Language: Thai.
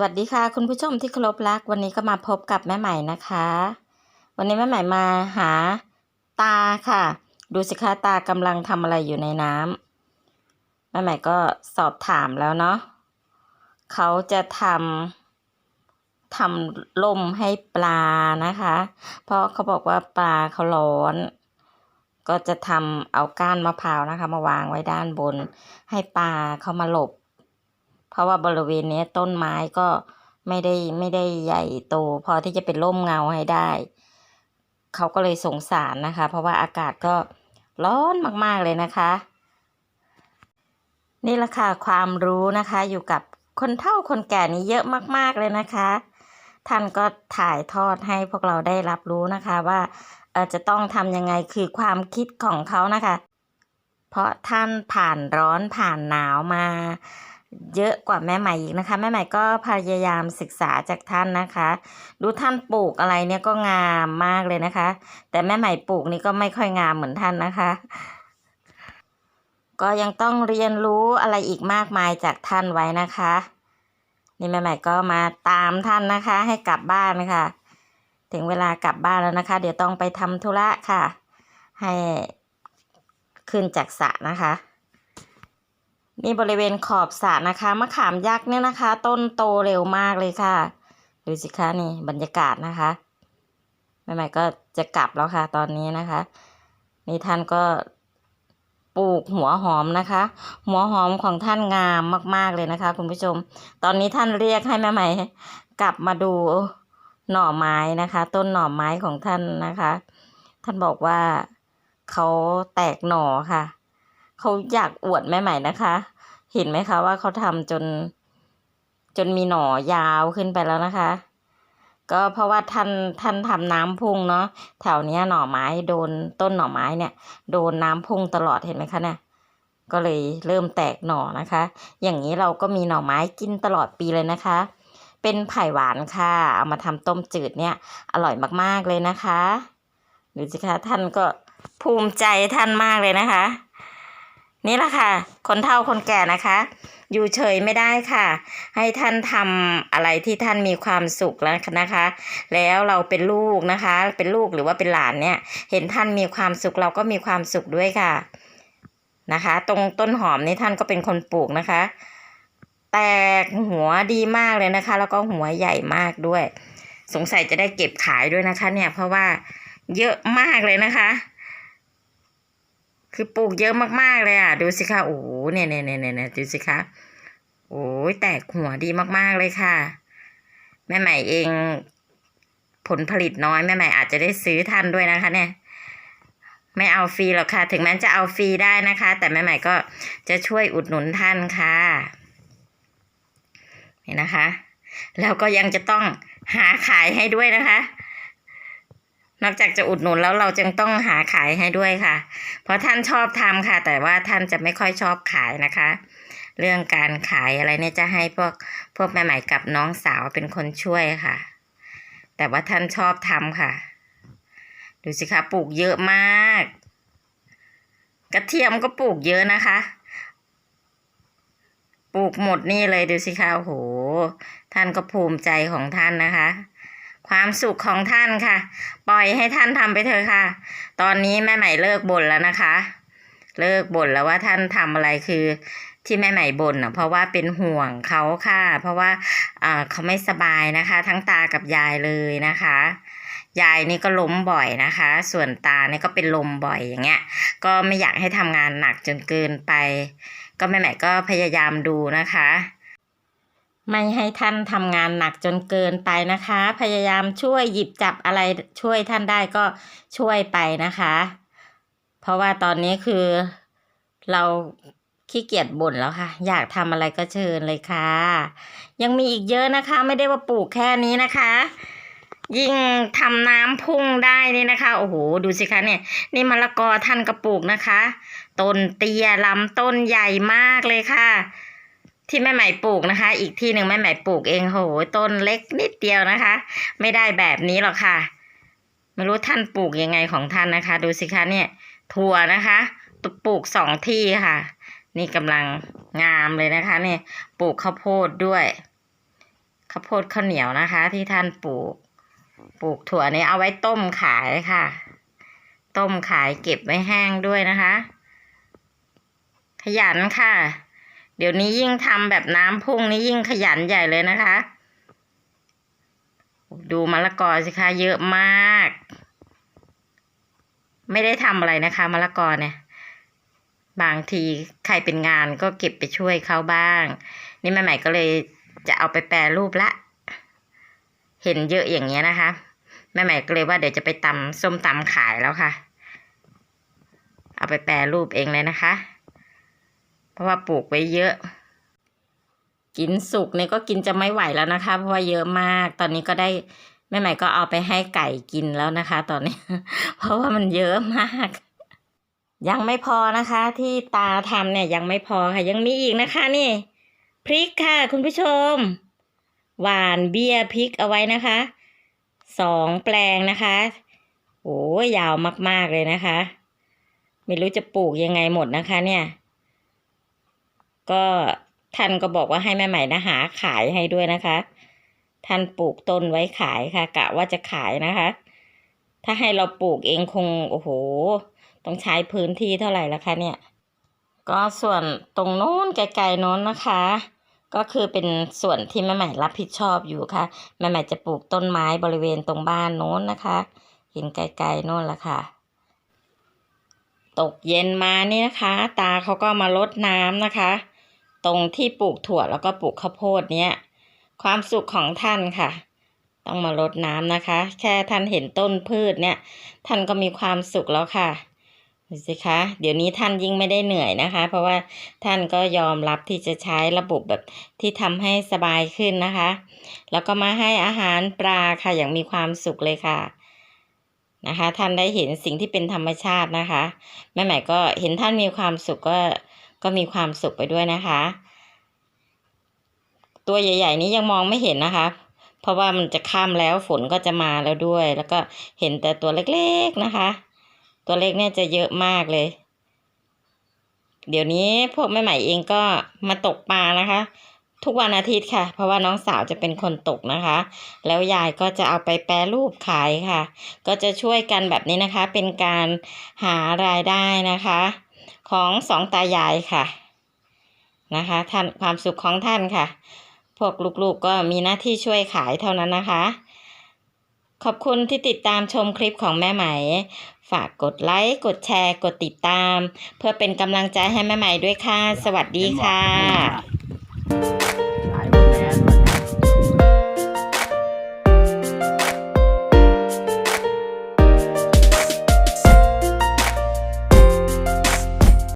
สวัสดีค่ะ คุณผู้ชมที่เคารพรักวันนี้ก็มาพบกับแม่ใหม่นะคะ วันนี้แม่ใหม่มาหาตาค่ะ ดูสิคะตากำลังทำอะไรอยู่ในน้ำแม่ใหม่ก็สอบถามแล้วเนาะเขาจะทำทำล่มให้ปลานะคะ เพราะเขาบอกว่าปลาเขาร้อน ก็จะทำเอาก้านมะพร้าวนะคะ มาวางไว้ด้านบน ให้ปลาเขามาหลบ เพราะว่าบริเวณนี้ต้นไม้ก็ไม่ได้ไม่ได้ใหญ่โต พอที่จะเป็นร่มเงาให้ได้ เขาก็เลยสงสารนะคะ เพราะว่าอากาศก็ร้อนมากๆเลยนะคะ นี่แหละค่ะความรู้นะคะอยู่กับคนเฒ่าคนแก่นี้เยอะมากๆเลยนะคะ ท่านก็ถ่ายทอดให้พวกเราได้รับรู้นะคะว่าเออจะต้องทำยังไงคือความคิดของเขานะคะ เพราะท่านผ่านร้อนผ่านหนาวมา เยอะกว่าแม่ใหม่อีกนะคะ แม่ใหม่ก็พยายามศึกษาจากท่านนะคะ ดูท่านปลูกอะไรเนี่ยก็งามมากเลยนะคะ แต่แม่ใหม่ปลูกนี่ก็ไม่ค่อยงามเหมือนท่านนะคะ ก็ยังต้องเรียนรู้อะไรอีกมากมายจากท่านไว้นะคะ นี่แม่ใหม่ก็มาตามท่านนะคะ ให้กลับบ้านค่ะ ถึงเวลากลับบ้านแล้วนะคะ เดี๋ยวต้องไปทำธุระค่ะ ให้ขึ้นจากสระนะคะ นี่บริเวณขอบสระนะคะมะขามยักษ์เนี่ยนะคะ ต้นโตเร็วมากเลยค่ะ ดูสิคะนี่บรรยากาศนะคะแม่ใหม่ก็จะกลับแล้วค่ะ ตอนนี้นะคะ นี่ท่านก็ปลูกหัวหอมนะคะ หัวหอมของท่านงามมาก ๆเลยนะคะ คุณผู้ชม ตอนนี้ท่านเรียกให้แม่ใหม่ กลับมาดูหน่อไม้นะคะ ต้นหน่อไม้ของท่านนะคะ ท่านบอกว่าเขาแตกหน่อค่ะ เขาอยากอวดแม่ใหม่นะคะ เห็นไหมคะว่าเขาทำจน จนมีหน่อยาวขึ้นไปแล้วนะคะ ก็เพราะว่าท่านท่านทำน้ำพุ่งเนาะแถวนี้หน่อไม้โดนต้นหน่อไม้เนี่ย โดนน้ำพุ่งตลอดเห็นไหมคะเนี่ยก็เลยเริ่มแตกหน่อนะคะ อย่างนี้เราก็มีหน่อไม้กินตลอดปีเลยนะคะ เป็นไผ่หวานค่ะ เอามาทำต้มจืดเนี่ย อร่อยมากๆเลยนะคะดูสิคะท่านก็ภูมิใจท่านมากเลยนะคะ นี่แหละค่ะ คนเฒ่าคนแก่นะคะ อยู่เฉยไม่ได้ค่ะ ให้ท่านทำอะไรที่ท่านมีความสุขแล้วนะคะ แล้วเราเป็นลูกนะคะ เป็นลูกหรือว่าเป็นหลานเนี่ย เห็นท่านมีความสุขเราก็มีความสุขด้วยค่ะนะคะ ตรงต้นหอมนี่ท่านก็เป็นคนปลูกนะคะ แตกหัวดีมากเลยนะคะ แล้วก็หัวใหญ่มากด้วย สงสัยจะได้เก็บขายด้วยนะคะ เนี่ยเพราะว่าเยอะมากเลยนะคะ คือปลูกเยอะมากๆเลยอะ ดูสิคะโอ้เนี่ยเนี่ยเนี่ยเนี่ยดูสิคะโอ้ยแตกหัวดีมากๆเลยค่ะ แม่ใหม่เอง ผลผลิตน้อยแม่ใหม่อาจจะได้ซื้อทันด้วยนะคะ เนี่ย ไม่เอาฟรีหรอกค่ะ ถึงแม้จะเอาฟรีได้นะคะ แต่แม่ใหม่ก็จะช่วยอุดหนุนท่านค่ะนี่นะคะ แล้วก็ยังจะต้องหาขายให้ด้วยนะคะ นอกจากจะอุดหนุนแล้วเราจึงต้องหาขายให้ด้วยค่ะ เพราะท่านชอบทำค่ะ แต่ว่าท่านจะไม่ค่อยชอบขายนะคะ เรื่องการขายอะไรเนี่ยจะให้พวกพวกแม่ใหม่กับน้องสาวเป็นคนช่วยค่ะ แต่ว่าท่านชอบทำค่ะ ดูสิคะปลูกเยอะมาก กระเทียมก็ปลูกเยอะนะคะ ปลูกหมดนี่เลยดูสิคะโอ้โหท่านก็ภูมิใจของท่านนะคะ ความสุขของท่านค่ะ ปล่อยให้ท่านทำไปเถอะค่ะ ตอนนี้แม่ใหม่เลิกบ่นแล้วนะคะ เลิกบ่นแล้วว่าท่านทำอะไรคือที่แม่ใหม่บ่นอะเพราะว่าเป็นห่วงเขาค่ะ เพราะว่าอ่าเขาไม่สบายนะคะ ทั้งตากับยายเลยนะคะยายนี่ก็ล้มบ่อยนะคะ ส่วนตาเนี่ยก็เป็นลมบ่อยอย่างเงี้ย ก็ไม่อยากให้ทำงานหนักจนเกินไป ก็แม่ใหม่ก็พยายามดูนะคะ ไม่ให้ท่านทำงานหนักจนเกินไปนะคะ พยายามช่วยหยิบจับอะไรช่วยท่านได้ก็ช่วยไปนะคะ เพราะว่าตอนนี้คือเราขี้เกียจบ่นแล้วค่ะ อยากทำอะไรก็เชิญเลยค่ะ ยังมีอีกเยอะนะคะ ไม่ได้ว่าปลูกแค่นี้นะคะ ยิ่งทำน้ำพุ่งได้นี่นะคะ โอ้โห ดูสิคะเนี่ย นี่มะละกอท่านก็ปลูกนะคะ ต้นเตี้ยลำต้นใหญ่มากเลยค่ะ ที่แม่ใหม่ปลูกนะคะ อีกที่หนึ่งแม่ใหม่ปลูกเองโหต้นเล็กนิดเดียวนะคะ ไม่ได้แบบนี้หรอกค่ะ ไม่รู้ท่านปลูกยังไงของท่านนะคะ ดูสิคะเนี่ย ถั่วนะคะปลูกสองที่ค่ะ นี่กำลังงามเลยนะคะ เนี่ยปลูกข้าวโพดด้วยข้าวโพดข้าวเหนียวนะคะ ที่ท่านปลูก ปลูกถั่วนี้เอาไว้ต้มขายค่ะ ต้มขายเก็บไว้แห้งด้วยนะคะ ขยันค่ะ เดี๋ยวนี้ยิ่งทำแบบน้ำพุ่งนี่ยิ่งขยันใหญ่เลยนะคะ ดูมะละกอสิคะเยอะมาก ไม่ได้ทำอะไรนะคะมะละกอเนี่ย บางทีใครเป็นงานก็เก็บไปช่วยเขาบ้าง นี่แม่ใหม่ก็เลยจะเอาไปแปรรูปละ เห็นเยอะอย่างเงี้ยนะคะ แม่ใหม่ก็เลยว่าเดี๋ยวจะไปตำส้มตำขายแล้วค่ะ เอาไปแปรรูปเองเลยนะคะ เพราะว่าปลูกไว้เยอะ กินสุกเนี่ยก็กินจะไม่ไหวแล้วนะคะ เพราะว่าเยอะมาก ตอนนี้ก็ได้แม่ใหม่ก็เอาไปให้ไก่กินแล้วนะคะ ตอนนี้ เพราะว่ามันเยอะมาก ยังไม่พอนะคะ ที่ตาทำเนี่ยยังไม่พอค่ะ ยังมีอีกนะคะนี่พริกค่ะ คุณผู้ชม หวานเบี้ยพริกเอาไว้นะคะสองแปลงนะคะโอ้ยยาวมากๆเลยนะคะ ไม่รู้จะปลูกยังไงหมดนะคะเนี่ย ก็ท่านก็บอกว่าให้แม่ใหม่นะหาขายให้ด้วยนะคะ ท่านปลูกต้นไว้ขายค่ะ กะว่าจะขายนะคะ ถ้าให้เราปลูกเองคงโอ้โห ต้องใช้พื้นที่เท่าไหร่ละคะเนี่ย ก็ส่วนตรงโน้นไกลๆโน้นนะคะ ก็คือเป็นส่วนที่แม่ใหม่รับผิดชอบอยู่ค่ะ แม่ใหม่จะปลูกต้นไม้บริเวณตรงบ้านโน้นนะคะ เห็นไกลๆโน้นละค่ะตกเย็นมานี่นะคะ ตาเขาก็มาลดน้ำนะคะ ตรงที่ปลูกถั่วแล้วก็ปลูกข้าวโพดเนี้ย ความสุขของท่านค่ะ ต้องมาลดน้ำนะคะ แค่ท่านเห็นต้นพืชเนี่ย ท่านก็มีความสุขแล้วค่ะดูสิคะเดี๋ยวนี้ท่านยิ่งไม่ได้เหนื่อยนะคะ เพราะว่าท่านก็ยอมรับที่จะใช้ระบบแบบที่ทำให้สบายขึ้นนะคะ แล้วก็มาให้อาหารปลาค่ะอย่างมีความสุขเลยค่ะนะคะ ท่านได้เห็นสิ่งที่เป็นธรรมชาตินะคะแม่ใหม่ก็เห็นท่านมีความสุขก็ ก็มีความสุขไปด้วยนะคะ ตัวใหญ่ ๆ นี้ยังมองไม่เห็นนะคะ เพราะว่ามันจะค่ำแล้วฝนก็จะมาแล้วด้วย แล้วก็เห็นแต่ตัวเล็กๆนะคะ ตัวเล็กเนี่ยจะเยอะมากเลย เดี๋ยวนี้พวกแม่ใหม่เองก็มาตกปลานะคะทุกวันอาทิตย์ค่ะ เพราะว่าน้องสาวจะเป็นคนตกนะคะ แล้วยายก็จะเอาไปแปรรูปขายค่ะ ก็จะช่วยกันแบบนี้นะคะ เป็นการหารายได้นะคะ ของสองตายายค่ะนะคะท่านความสุขของท่านค่ะ พวกลูกๆก็มีหน้าที่ช่วยขายเท่านั้นนะคะ ขอบคุณที่ติดตามชมคลิปของแม่ไหม ฝากกดไลค์ กดแชร์ กดติดตาม เพื่อเป็นกำลังใจให้แม่ใหม่ด้วยค่ะ สวัสดีค่ะ